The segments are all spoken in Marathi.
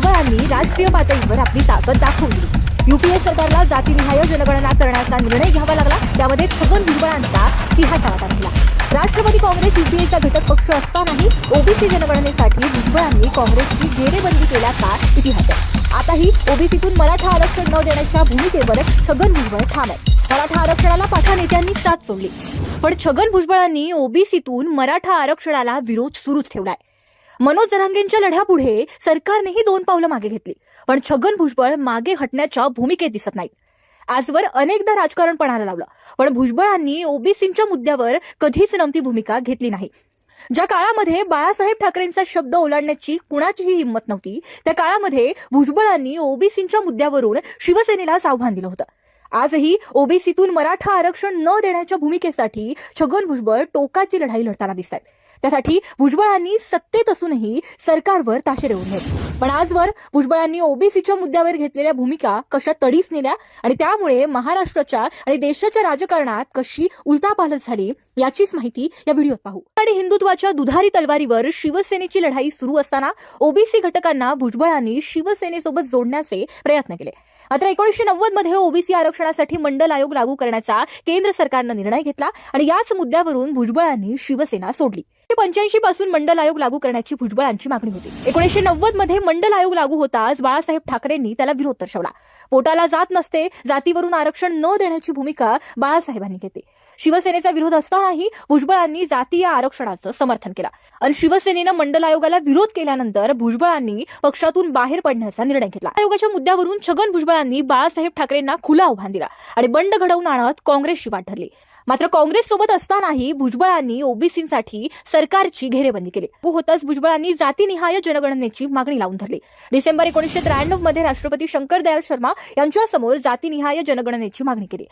राष्ट्रीय पातळीवर आपली ताकद दाखवली. युपीए सरकारला जातीनिहाय जनगणना करण्याचा निर्णय घ्यावा लागला. त्यामध्ये छगन भुजबळांचा सिंहाचा वाटा राष्ट्रवादी काँग्रेस युपीएचा घटक पक्ष असतानाही ओबीसी जनगणनेसाठी भुजबळांनी काँग्रेसची घेरेबंदी केल्याचा इतिहास आहे. आताही ओबीसीतून मराठा आरक्षण न देण्याच्या भूमिकेवर छगन भुजबळ ठाम आहे मराठा आरक्षणाला पाठा नेत्यांनी साथ सोडली पण छगन भुजबळांनी ओबीसीतून मराठा आरक्षणाला विरोध सुरूच ठेवलाय. मनोज जरांगेंच्या लढ्यापुढे सरकारनेही दोन पावलं मागे घेतली. पण छगन भुजबळ मागे हटण्याच्या भूमिकेत दिसत नाहीत. आजवर अनेकदा राजकारण पणाला लावलं. पण भुजबळांनी ओबीसींच्या मुद्द्यावर कधीच नमती भूमिका घेतली नाही. ज्या काळामध्ये बाळासाहेब ठाकरेंचा शब्द ओलांडण्याची कुणाचीही हिंमत नव्हती त्या काळामध्ये भुजबळांनी ओबीसींच्या मुद्द्यावरून शिवसेनेलाच आव्हान दिलं होतं. आजही ओबीसीतून मराठा आरक्षण न देण्याच्या भूमिकेसाठी छगन भुजबळ टोकाची लढाई लढताना दिसत आहेत त्यासाठी भुजबळांनी सत्तेत असूनही सरकारवर ताशेरे ओढले पण आजवर भुजबळांनी ओबीसीच्या मुद्द्यावर घेतलेल्या भूमिका कशा तडीस नेल्या आणि त्यामुळे महाराष्ट्राच्या आणि देशाच्या राजकारणात कशी उलतापालट झाली याचीच माहिती या व्हिडिओत पाहू. आणि हिंदुत्वाच्या दुधारी तलवारीवर शिवसेनेची लढाई सुरू असताना ओबीसी घटकांना भुजबळांनी शिवसेनेसोबत जोडण्याचे प्रयत्न केले. मात्र एकोणीसशे नव्वदमध्ये ओबीसी आरक्षणासाठी मंडल आयोग लागू करण्याचा केंद्र सरकारनं निर्णय घेतला आणि याच मुद्द्यावरून भुजबळांनी शिवसेना सोडली. पंच्याऐंशी पासून मंडल आयोग लागू करण्याची भुजबळांची मागणी होती. एकोणीशे नव्वदमध्ये मंडल आयोग लागू होताच बाळासाहेब ठाकरेंनी त्याला विरोध दर्शवला. पोटाला जात नसते जातीवरून आरक्षण न देण्याची भूमिका बाळासाहेबांनी घेतली. शिवसेनेचा विरोध असतानाही भुजबळांनी जातीय आरक्षणाचं समर्थन केलं. आणि शिवसेनेनं मंडल आयोगाला विरोध केल्यानंतर भुजबळांनी पक्षातून बाहेर पडण्याचा निर्णय घेतला. आयोगाच्या मुद्द्यावरून छगन भुजबळांनी बाळासाहेब ठाकरेंना खुला आव्हान दिला आणि बंड घडवून आणत काँग्रेसची वाट ठरली मात्र काँग्रेस सोबत असतानाही भुजबळांनी ओबीसींसाठी सरकारची घेरेबंदी केली. होताच भुजबळांनी जातीनिहाय जनगणनेची मागणी लावून धरली. डिसेंबर एकोणीशे त्र्याण्णवमध्ये राष्ट्रपती शंकर दयाल शर्मा यांच्यासमोर जातीनिहाय जनगणनेची मागणी केली.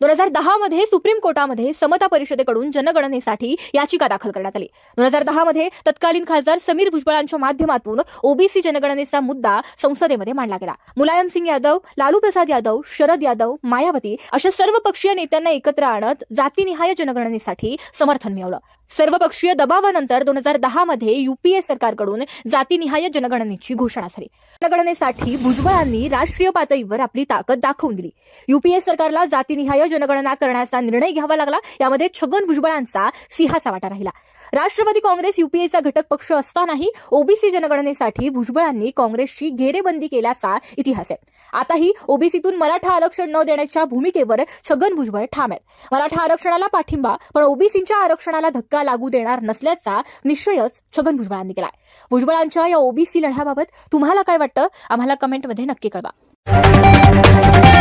दोन हजार दहा मध्ये सुप्रीम कोर्टामध्ये समता परिषदेकडून जनगणनेसाठी याचिका दाखल करण्यात आली. दोन हजार दहा मध्ये तत्कालीन खासदार समीर भुजबळांच्या माध्यमातून ओबीसी जनगणनेचा मुद्दा संसदेमध्ये मांडला गेला. मुलायम सिंग यादव लालू प्रसाद यादव शरद यादव मायावती अशा सर्व पक्षीय नेत्यांना एकत्र आणत जातीनिहाय जनगणनेसाठी समर्थन मिळवलं. सर्वपक्षीय दबावानंतर दोन हजार दहा मध्ये युपीए सरकारकडून जातीनिहाय जनगणनेची घोषणा झाली. जनगणनेसाठी भुजबळांनी राष्ट्रीय पातळीवर आपली ताकद दाखवून दिली. युपीए सरकारला जातीनिहाय जनगणना करण्याचा निर्णय घ्यावा लागला यामध्ये छगन भुजबळांचा सिंहाचा वाटा राहिला. राष्ट्रवादी काँग्रेस युपीएचा घटक पक्ष असतानाही ओबीसी जनगणनेसाठी भुजबळांनी काँग्रेसची घेरेबंदी केल्याचा इतिहास आहे. आताही ओबीसीतून मराठा आरक्षण न देण्याच्या भूमिकेवर छगन भुजबळ ठाम आहेत. मराठा आरक्षणाला पाठिंबा पण ओबीसींच्या आरक्षणाला धक्का लागू देणार नसल्याचा निश्चयच छगन भुजबळांनी केलाय. भुजबळांच्या या ओबीसी लढ्याबाबत तुम्हाला काय वाटतं? आम्हाला कमेंटमध्ये नक्की कळवा.